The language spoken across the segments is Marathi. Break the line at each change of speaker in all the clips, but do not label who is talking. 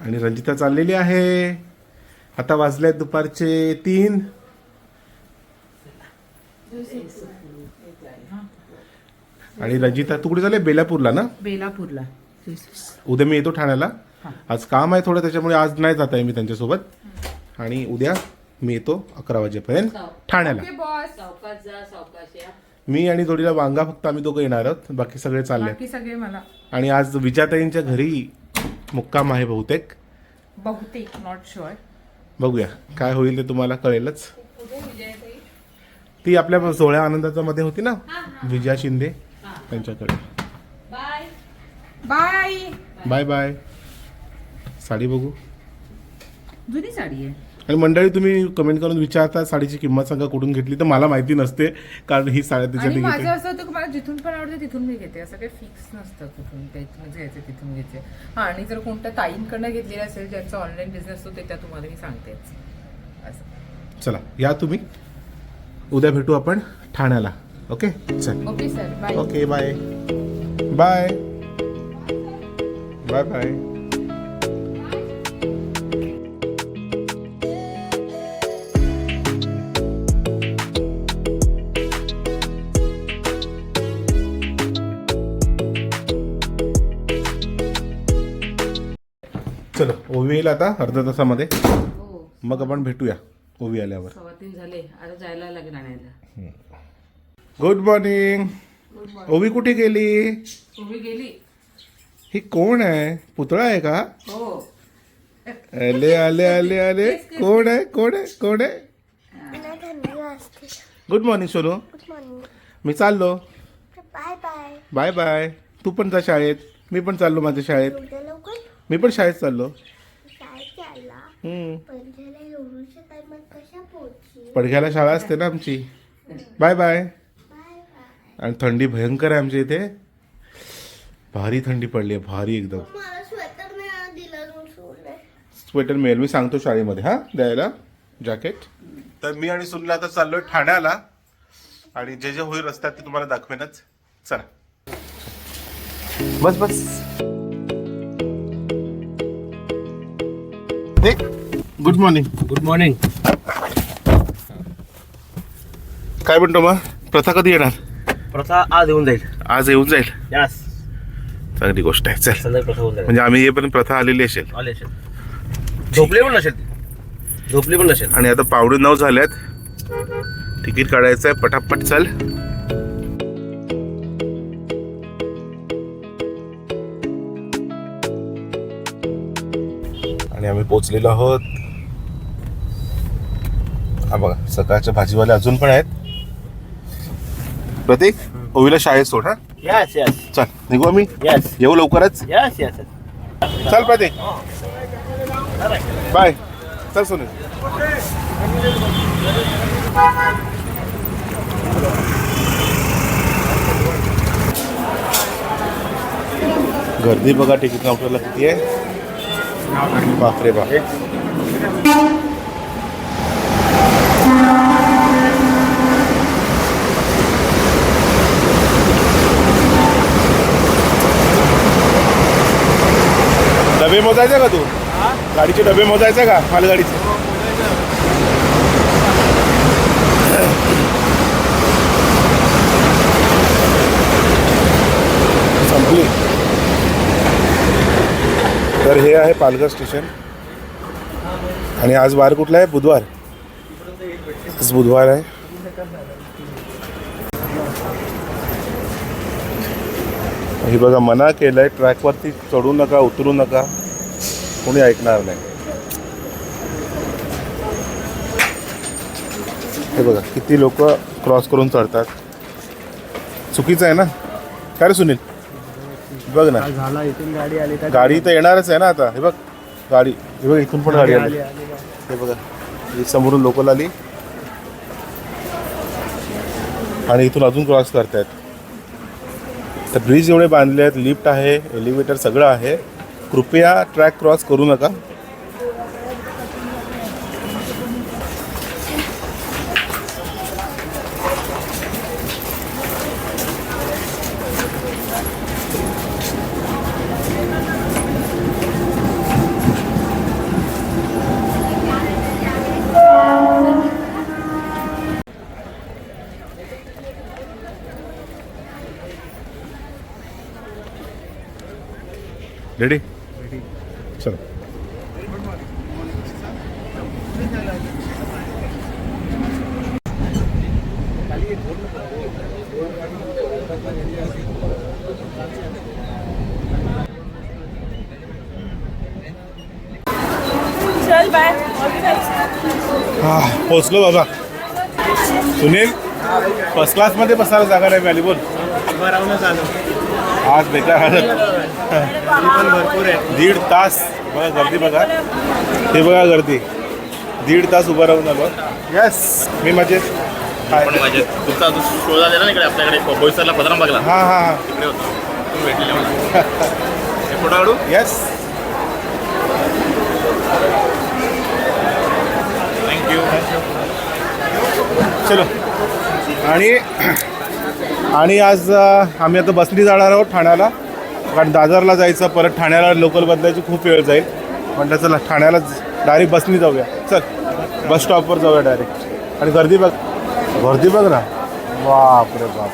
आणि रंजिता चाललेली आहे. आता वाजले दुपारचे तीन. आणि रंजिता तू कुठे चालले? बेलापूरला ना?
बेलापूरला.
उद्या मी येतो ठाण्याला. आज काम आहे थोडं त्याच्यामुळे आज नाही जात आहे मी त्यांच्यासोबत. आणि उद्या मी येतो अकरा वाजेपर्यंत ठाण्याला.
सावकाश जा सावकाश या.
मी आणि जोडीला वांगा फक्त आम्ही दोघं येणार आहोत. बाकी सगळे चालले
बाकी सगळे मला.
आणि आज विजाताईंच्या घरी मुक्काम आहे बहुतेक.
बहुतेक नॉट शुअर
बघूया काय होईल ते तुम्हाला कळेलच. ती आपल्या सोहळ्या आनंदाचा मध्ये होती ना? विजया शिंदे त्यांच्याकडे.
बाय
बाय बाय साडी बघू.
जुनी साडी आहे.
आणि मंडळी तुम्ही कमेंट करून विचारता साडीची किंमत सांगा कुठून घेतली तर मला माहिती नसते कारण ही साडी
आणि माझं असं होतं की मला जिथून पण आवडते तिथून मी घेते. असं काही फिक्स नसतं कुठून ते इथूनच घ्यायचं तिथून घ्यायचे. हा आणि जर कोणत्या ताईंकडनं घेतलेलं असेल ज्यांचा ऑनलाईन बिझनेस होते त्या तुम्हाला मी सांगतेच असं.
चला या तुम्ही. उद्या भेटू आपण ठाण्याला. ओके चल.
Okay sir bye
okay bye bye bye bye येईल आता अर्ध्या तासामध्ये.
हो.
मग आपण भेटूया ओवी आल्यावर.
सव्वा तीन झाले. आता जायला लागेल आणायला.
गुड मॉर्निंग ओवी कुठे गेली?
उभी गेली.
ही कोण आहे? पुतळा आहे का?
हो.
आले आले आले आले. कोण आहे? कोण आहे? कोण आहे? Good morning Sonu.
Good morning
मी चाललो.
बाय बाय
बाय बाय तू पण जा शाळेत. मी पण चाललो माझ्या शाळेत.
उद्या लवकर?
मी पण शाळेत चाललो
शाळेत आला
हम्म.
पण त्याला एवढूच्या टायमात कशा पोहोचली
पडघ्याला शाळा असते ना आमची. Bye bye.
Bye bye.
आणि थंडी भयंकर आहे आमच्या इथे. भारी थंडी पडली आहे भारी एकदम.
मला स्वेटर नाही दिलं म्हणून सोडलंय
स्वेटर मिळेल मी सांगतो शाळेमध्ये हा द्यायला. जॅकेट. तर मी आणि सुनील आता चाललोय ठाण्याला. आणि जे जे होईल रस्त्यात ते तुम्हाला दाखवेनच. चला. बस बस. गुड मॉर्निंग
गुड मॉर्निंग
काय म्हणतो मग? प्रथा कधी येणार?
प्रथा आज येऊन जाईल.
आज येऊन जाईल?
यास
चांगली गोष्ट आहे. चल.
संध्याकाळी प्रथा होऊन जाईल.
म्हणजे आम्ही येईपर्यंत प्रथा आलेली असेल.
आले असेल. झोपले पण नसेल ती. झोपली पण नसेल.
आणि आता पावणे नऊ झाल्यात. तिकीट काढायचं आहे पटापट चल. आणि आम्ही पोचलेलो आहोत हा बघा सकाळच्या भाजीवाले अजून पण आहेत. प्रतीक ओवीला शाळेत सोड हा.
यस यस
चल निघू आम्ही?
यस
येऊ लवकरच?
यस यस
चल प्रतीक. बाय. चल सुनील गर्दी बघा तिकीट काउंटरला किती आहे? बापरे बाप डबे मोजायचे का तू? गाडीचे डबे मोजायचे का? मालगाडीचे? संपली. तर हे आहे पालघर स्टेशन. आणि आज वार कुठला आहे? बुधवार. आज बुधवार आहे. हे बघा मना केलंय ट्रॅकवरती चढू नका उतरू नका. कोणी ऐकणार नाही. हे बघा किती लोक क्रॉस करून चढतात. चुकीचं आहे ना? काय रे सुनील? बघ ना.
झाला इथून गाडी आली तर
गाडी तर येणारच आहे ना आता. हे बघ गाडी. हे बघ इथून पण गाडी आली. हे बघा ही समोरून लोकल आली. आणि इथून अजून क्रॉस करतायत. तर ब्रिज एवढे बांधले आहेत लिफ्ट आहे एलिव्हेटर सगळं आहे. कृपया ट्रॅक क्रॉस करू नका. रेडी चलो. हा पोचलो बाबा. सुनील फर्स्ट क्लासमध्ये बसायला जागा नाही मिळाली बोल.
आलो
आज बेकार हालत
पण भरपूर आहे
दीड तास. बघा गर्दी बघा. हे बघा गर्दी. दीड तास उभं राहून आलो. येस मी मजेत हाय
पण माझे. तुमचा जो शो झालेला ना इकडे आपल्याकडे बोईसरला पदराम बघला.
हां हां हां.
तिकडे होतो. तुम्ही भेटलेले मला. हे फोटो काढू?
येस
थँक्यू
चलो. आणि आणि आज आम्ही आता बसनी जाणार आहोत ठाण्याला. कारण दादरला जायचं परत ठाण्याला लोकल बदलायची खूप वेळ जाईल. म्हटलं चला ठाण्याला डायरेक्ट बसनी जाऊया. चल बस स्टॉपवर जाऊया डायरेक्ट आणि गर्दी बघ. गर्दी बघ ना. बाप रे बाप.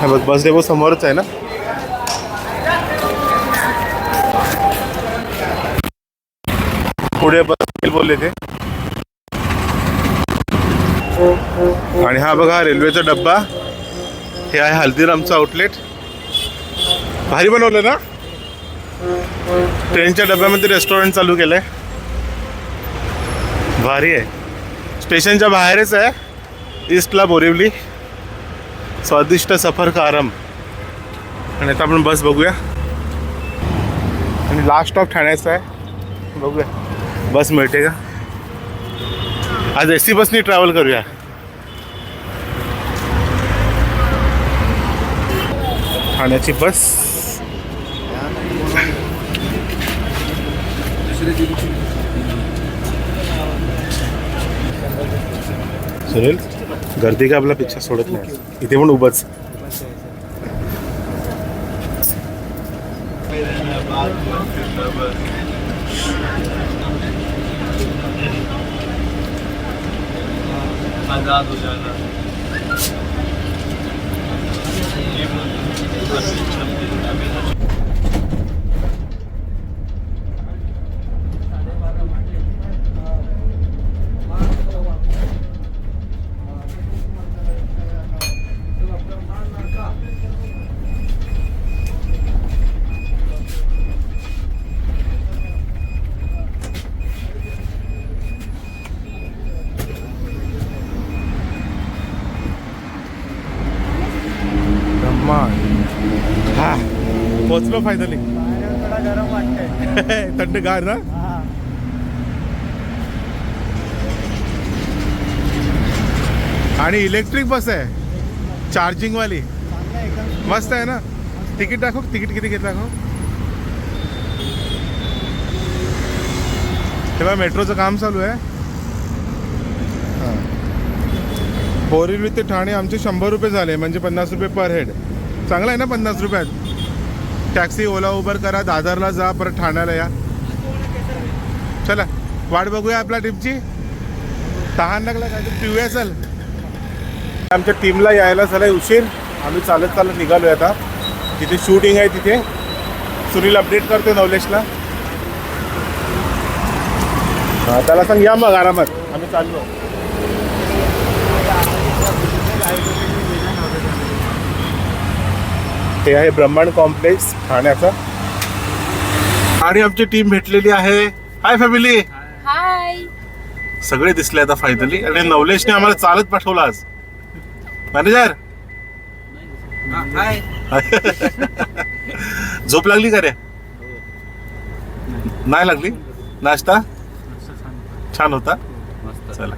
हे बघ बस डेपो समोरच आहे ना? पुढे बस बोलले ते. आणि हा बघा रेल्वेचा डब्बा. हे आहे हल्दीरामचं आउटलेट भारी बनवलं ना? ट्रेनच्या डब्यामध्ये रेस्टॉरंट चालू केलंय. भारी आहे. स्टेशनच्या बाहेरच आहे. ईस्टला बोरिवली. स्वादिष्ट सफर का आणि आता आपण बस बघूया. आणि लास्ट स्टॉप ठाण्याचा आहे. बघूया. बस मिळते का? आज एस सी बसनी ट्रॅव्हल करूया. ठाण्याची बस. सुनील गर्दी का आपला पिक्चर सोडत नाही? इथे पण उभंच. हा पोचलो फायनली
गरम वाटतंय.
थंडगार ना? आणि इलेक्ट्रिक बस आहे. चार्जिंग वाली. मस्त आहे ना? तिकीट दाखव. तिकीट किती घेत दाखव तेव्हा मेट्रोचं काम चालू आहे. हां. बोरिवली ते ठाणे आमचे शंभर रुपये झाले म्हणजे पन्नास रुपये पर हेड चांगलं आहे ना पन्नास रुपयात? टॅक्सी ओला उबर करा दादरला जा परत ठाण्याला या. चला वाट बघूया आपल्या टीमची तहान लागला काय पिऊया चल. आमच्या टीमला यायला झालाय उशीर. आम्ही चालत चालत निघालोय आता. तिथे शूटिंग आहे तिथे. सुनील अपडेट करते नवलेशला. त्याला सांग या मग आरामात. आम्ही चाललो. ते आहे ब्रह्मांड कॉम्प्लेक्स ठाण्याचा. आणि आमची टीम भेटलेली आहे. हाय फॅमिली
हाय
सगळे दिसले आता फायनली आणि नवलेशने आम्हाला चालत पाठवलं आज. मॅनेजर झोप लागली का रे? नाही लागली? नाश्ता? छान होता. चला.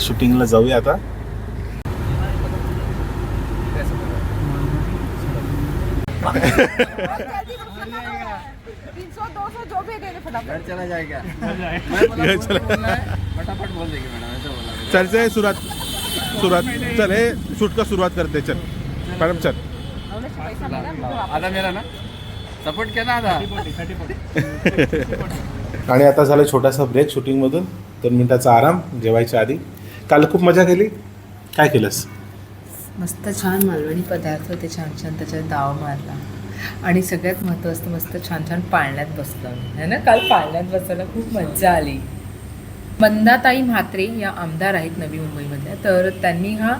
शूटिंगला जाऊया आता.
तीन सौ दो सौ जो भी दे दे फटाफट
चला जाएगा
चला
फटाफट बोल देगी मैडम ऐसा बोला
चलते सुरुवात सुरुवात चल हे शूट का सुरुवात करते चल. मॅडम चल.
मिला
ना? सपोर्ट केला आधा
आणि आता झालं छोटासा ब्रेक शूटिंगमधून दोन मिनिटाचा आराम जेवायच्या आधी. काल खूप मजा केली. काय केलंस?
मस्त छान मालवणी पदार्थ होते छान छान त्याच्यात दाव मारला. आणि सगळ्यात महत्त्वाचं मस्त छान छान पाळण्यात बसलो आम्ही. है ना? काल पाळण्यात बसायला खूप मज्जा आली. मंदाताई म्हात्रे या आमदार आहेत नवी मुंबईमधल्या तर त्यांनी हा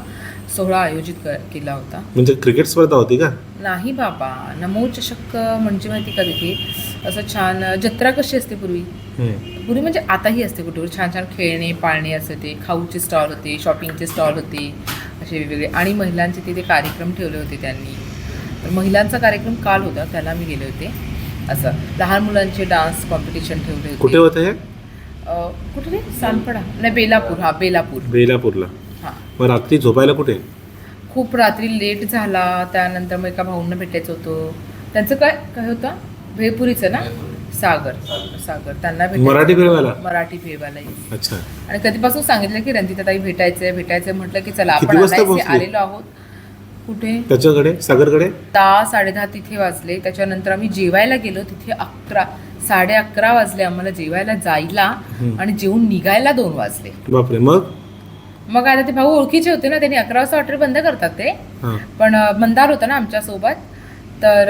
सोहळा आयोजित केला होता.
म्हणजे क्रिकेट स्पर्धा होती का?
नाही बाबा. नमो चषक म्हणजे माहिती का तिथे? असं छान जत्रा कशी असते पूर्वी? पूर्वी म्हणजे आताही असते कुठे? छान छान खेळणे पाळणे असं ते. खाऊचे स्टॉल होते शॉपिंगचे स्टॉल होते. असे वेगवेगळे आणि महिलांचे तिथे कार्यक्रम ठेवले होते त्यांनी. तर महिलांचा कार्यक्रम काल होता त्याला मी गेले होते. असं. लहान मुलांचे डान्स कॉम्पिटिशन ठेवले होते.
कुठे होतं हे?
अं, कुठे रे? सानपडा नाही बेलापूर. हा बेलापूर.
बेलापूरला.
हां.
मग रात्री झोपायला कुठे?
खूप रात्री लेट झाला. त्यानंतर मग एका भाऊंना भेटायचं होतं. त्यांचं काय काय होतं? भेळपुरीचं ना? सागर. सागर. त्यांना भेटायचं.
मराठी. फिरवायला?
मराठी फिरवायला
अच्छा.
आणि कधीपासून सांगितलं की रंजिताताई भेटायचंय भेटायचंय म्हटलं की चला
किती
आपण
वाजता
आणायचे
पोहोचले?
आलेलो आहोत. कुठे?
त्याच्याकडे? सागरकडे?
दहा साडेदहा तिथे वाजले. त्याच्यानंतर आम्ही जेवायला गेलो. तिथे अकरा साडे अकरा वाजले आम्हाला जेवायला जायला. आणि जेवून निघायला दोन वाजले.
बापरे मग?
मग आता ते भाऊ ओळखीचे होते ना त्यांनी अकरा वाजता हॉटेल बंद करतात ते.
हां.
पण अ, मंदार होता ना आमच्यासोबत. तर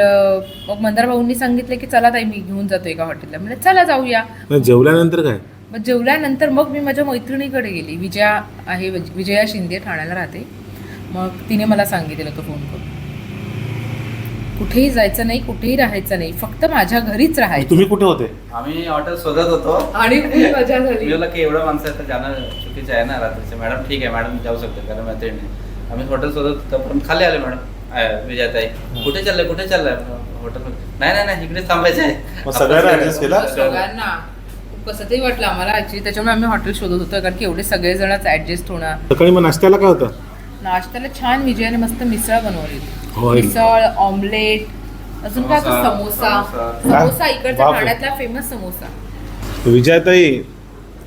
मग मंदार भाऊंनी सांगितलं की चला ताई मी घेऊन जातो एका हॉटेलला. म्हणजे चला जाऊया.
मग जेवल्यानंतर काय?
मग जेवल्यानंतर मग मी माझ्या मैत्रिणीकडे गेली. विजया आहे विज- विजया शिंदे ठाण्याला राहते. मग तिने मला सांगितलं होतं फोन करून. कुठेही जायचं नाही कुठेही राहायचं नाही फक्त माझ्या घरीच राहायचं.
तुम्ही कुठे होते?
आम्ही हॉटेल शोधत होतो.
आणि खूप मजा
मी
झाली
बोलला की एवढं माणसं आहे तर जाणं चुकीचं आहे ना रात्रीचं. मॅडम ठीक आहे मॅडम जाऊ शकतो कारण मैत्रिणी आम्ही हॉटेल शोधत होतो पण खाली आले मॅडम. विजयाताई. कुठे चाललंय? कुठे चाललंय? हॉटेल नाही नाही नाही इकडेच थांबायचं आहे.
मग सगळ्यांना केला?
सगळ्यांना. खूप कसं तरी वाटलं आम्हाला ऍक्च्युली त्याच्यामुळे आम्ही हॉटेल शोधत होतो कारण की एवढे सगळेजणच ऍडजस्ट होणार.
सकाळी मग नाश्त्याला काय होतं?
नाश्त्याला छान विजयाने मस्त मिसळ बनवली
होय.
मिसळ ऑमलेट अजून काय होतं?
समोसा,
समोसा.
समोसा.
इकडचा
बापरे.
ठाण्यातला फेमस समोसा.
विजयाताई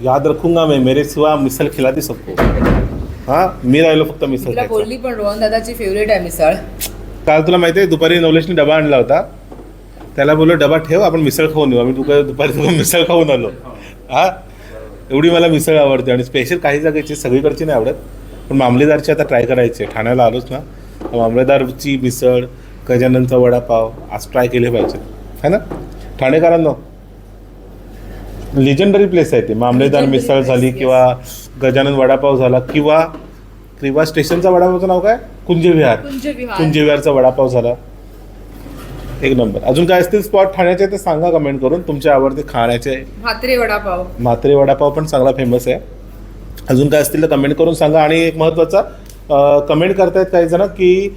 याद रखूंगा मैं. मेरे सिवा मिसल खिलाती सबको. हा मी राहिलो फक्त
तिला
खायचं.
बोलली पण रोहन दादाची फेवरेट आहे मिसळ.
काल तुला माहिती आहे दुपारी नवलेशने डबा आणला होता. त्याला बोललो डबा ठेव आपण मिसळ खाऊन येऊ. आम्ही दुपारी दुपारी तुला मिसळ खाऊन आलो. हा? एवढी मला मिसळ आवडते आणि स्पेशल काही जागेची सगळीकडची नाही आवडत. पण मामलेदारची आता ट्राय करायची आहे. ठाण्याला आलोच ना. मामलेदारची मिसळ गजाननचा वडापाव आज ट्राय केले पाहिजे. है ना? ठाणेकरांना लिजंडरी प्लेस आहे ते. मामलेदार
Legendary
मिसळ
place,
झाली
yes.
किंवा गजानन वडापाव झाला किंवा किंवा स्टेशनचा वडापावचं नाव काय? कुंजविहार.
कुंज विहार
कुंजविहारचा वडापाव झाला. एक नंबर. अजून काय असतील स्पॉट ठाण्याचे ते सांगा कमेंट करून. तुमचे आवडते खाण्याचे
भात्रे वडापाव.
म्हात्रे वडापाव पण चांगला फेमस आहे. अजून काय असतील तर कमेंट करून सांगा. आणि एक महत्त्वाचा कमेंट करतायत काही जण की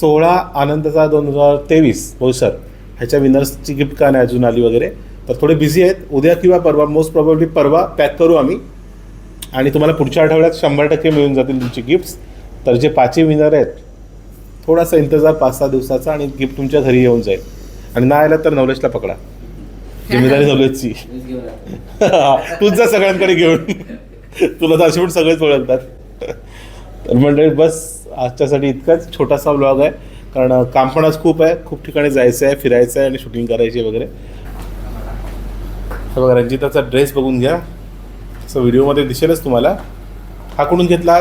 सोळा आनंदचा दोन हजार तेवीस बहुसर ह्याच्या विनर्सची गिफ्ट का नाही अजून आली वगैरे. तर थोडे बिझी आहेत. उद्या किंवा परवा मोस्ट प्रॉब्ली परवा पॅक करू आम्ही. आणि तुम्हाला पुढच्या आठवड्यात शंभर टक्के मिळून जातील तुमची गिफ्ट्स तर जे पाचही विनर आहेत थोडासा इंतजार पाच सहा दिवसाचा आणि गिफ्ट तुमच्या घरी येऊन जाईल. आणि नाही आला तर नवलेशला पकडा. जिम्मेदारी नवलेशची. तूच जा सगळ्यांकडे घेऊन. तुला तर असे पण सगळेच ओळखतात तर मंडळी बस आजच्यासाठी इतकाच. छोटासा ब्लॉग आहे. कारण काम पण आज खूप आहे. खूप ठिकाणी जायचं आहे फिरायचं आहे आणि शूटिंग करायची वगैरे. बघा रंजिताचा ड्रेस बघून घ्या. असं व्हिडिओमध्ये दिसेलच तुम्हाला. हा कुठून घेतला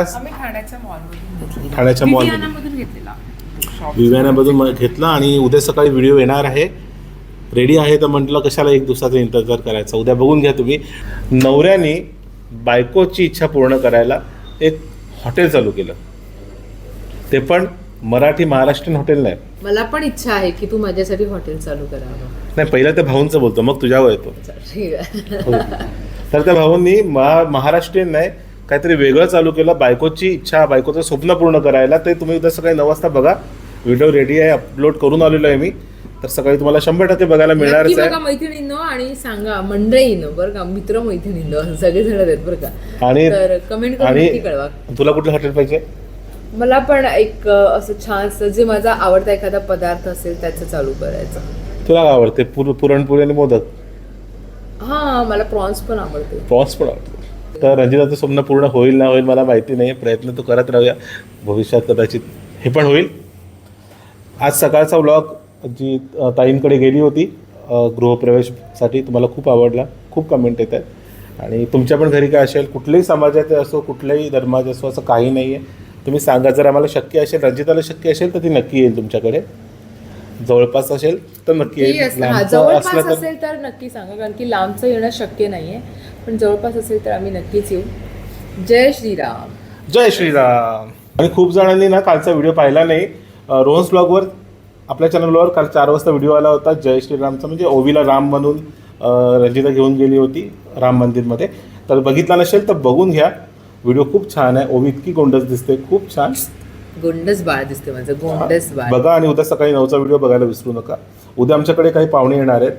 ठाण्याच्या
मधून.
विवियानामधून
घेतला आणि उद्या सकाळी व्हिडिओ येणार आहे. रेडी आहे तर म्हटलं कशाला एक दिवसाचा इंतजार करायचा? उद्या बघून घ्या तुम्ही. नवऱ्याने बायकोची इच्छा पूर्ण करायला एक हॉटेल चालू केलं. ते पण मराठी महाराष्ट्रीयन हॉटेल नाही.
मला पण इच्छा आहे की तू माझ्यासाठी हॉटेल चालू करावं.
नाही पहिला त्या भाऊंचं बोलतो मग तुझ्यावर येतो.
ठीक आहे.
तर त्या भाऊंनी महा महाराष्ट्रीयन नाही काहीतरी वेगळं चालू केलं. बायकोची इच्छा बायकोचं स्वप्न पूर्ण करायला. ते तुम्ही उद्या सकाळी नऊ वाजता बघा. व्हिडिओ रेडी आहे अपलोड करून आलेलो आहे मी. तर सकाळी तुम्हाला शंभर टक्के बघायला मिळणारच
बघा
आहे
मैत्रिणींनो आणि सांगा मंडळीनं बरं का मित्र मैत्रिणींनो सगळे जण आहेत बरं का.
आणि
तर कमेंट
आणि
कळवा.
तुला कुठलं हॉटेल पाहिजे?
मला पण एक असं छान जे माझा आवडता एखादा पदार्थ असेल त्याचं चालू करायचं.
तुला आवडते? पुर पुरणपोळी आणि मोदक?
हा मला प्रॉन्स पण आवडते.
प्रॉन्स पण आवडते. तर रंजिताचं स्वप्न पूर्ण होईल ना होईल मला माहिती नाही. प्रयत्न तू करत राहूया. भविष्यात कदाचित हे पण होईल. आज सकाळचा व्लॉग जी ताईंकडे गेली होती गृहप्रवेशसाठी तुम्हाला खूप आवडला. खूप कमेंट येत आहेत. आणि तुमच्या पण घरी काय असेल कुठल्याही समाजाचे असो कुठल्याही धर्माचे असो असं काही नाही आहे तुम्ही सांगा जर आम्हाला शक्य असेल रंजिताला शक्य असेल तर ती नक्की येईल तुमच्याकडे. जवळपास असेल तर नक्की
ती
येईल
असं- हा,
लांबचं
जवळपास
असलं तर
असेल तर नक्की सांगा कारण की लांबचं येणं शक्य नाहीये. पण जवळपास असेल तर आम्ही नक्कीच येऊ. जय श्रीराम.
जय श्रीराम. आणि खूप जणांनी ना कालचा व्हिडिओ पाहिला नाही. अं, रोहन्स ब्लॉगवर आपल्या चॅनलवर काल चार वाजता व्हिडिओ आला होता जय श्रीरामचा म्हणजे ओवीला राम म्हणून अं, रंजिता घेऊन गेली होती राम मंदिरमध्ये. तर बघितला नसेल तर बघून घ्या. व्हिडिओ खूप छान आहे. ओवी इतकी गोंडस दिसते. खूप छान.
गोंडस बाळ दिसते माझं गोंडस बाळ.
बघा आणि उद्या सकाळी नऊचा व्हिडिओ बघायला विसरू नका. उद्या आमच्याकडे काही पाहुणे येणार आहेत.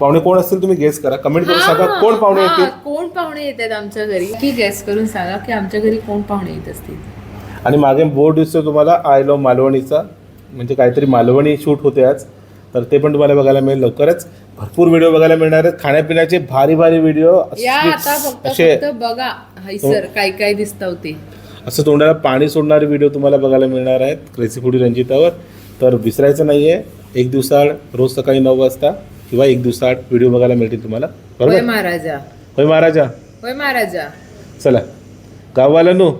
पाहुणे कोण असतील तुम्ही गेस करा. कमेंट करून सांगा
हा,
कोण पाहुणे
हा,
येतील.
कोण पाहुणे येतात आमच्या घरी? की गेस करून सांगा की आमच्या घरी कोण पाहुणे येत असतील?
आणि मागे बोर्ड दिसतोय तुम्हाला आय लव्ह मालवणीचा. म्हणजे काहीतरी मालवणी शूट होते आज. तर ते पण तुम्हाला बघायला मिळेल लवकरच. भरपूर व्हिडिओ बघायला मिळणार आहेत. खाण्यापिण्याचे भारी भारी व्हिडिओ.
या आता फक्त
असे
फक्त बघा हैसर काय काय दिसतं होते.
असं तोंडाला पाणी सोडणारे व्हिडिओ तुम्हाला बघायला मिळणार आहेत. क्रेझी फुडी रंजितावर. तर विसरायचं नाही आहे एक दिवसाआड रोज सकाळी नऊ वाजता किंवा एक दिवसाआड व्हिडिओ बघायला मिळतील तुम्हाला.
होय
बरोबर
महाराजा.
होय महाराजा.
होय महाराजा.
चला. गाववाल्यांनो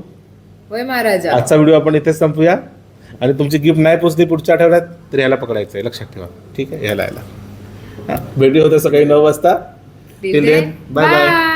होय महाराजा.
आजचा व्हिडिओ आपण इथेच संपूया. आणि तुमची गिफ्ट नाही पोचली पुढच्या आठवड्यात तर याला पकडायचं आहे लक्षात ठेवा. ठीक आहे? याला याला. हां भेटू होतं सकाळी नऊ वाजता.
Till
then, bye.
bye.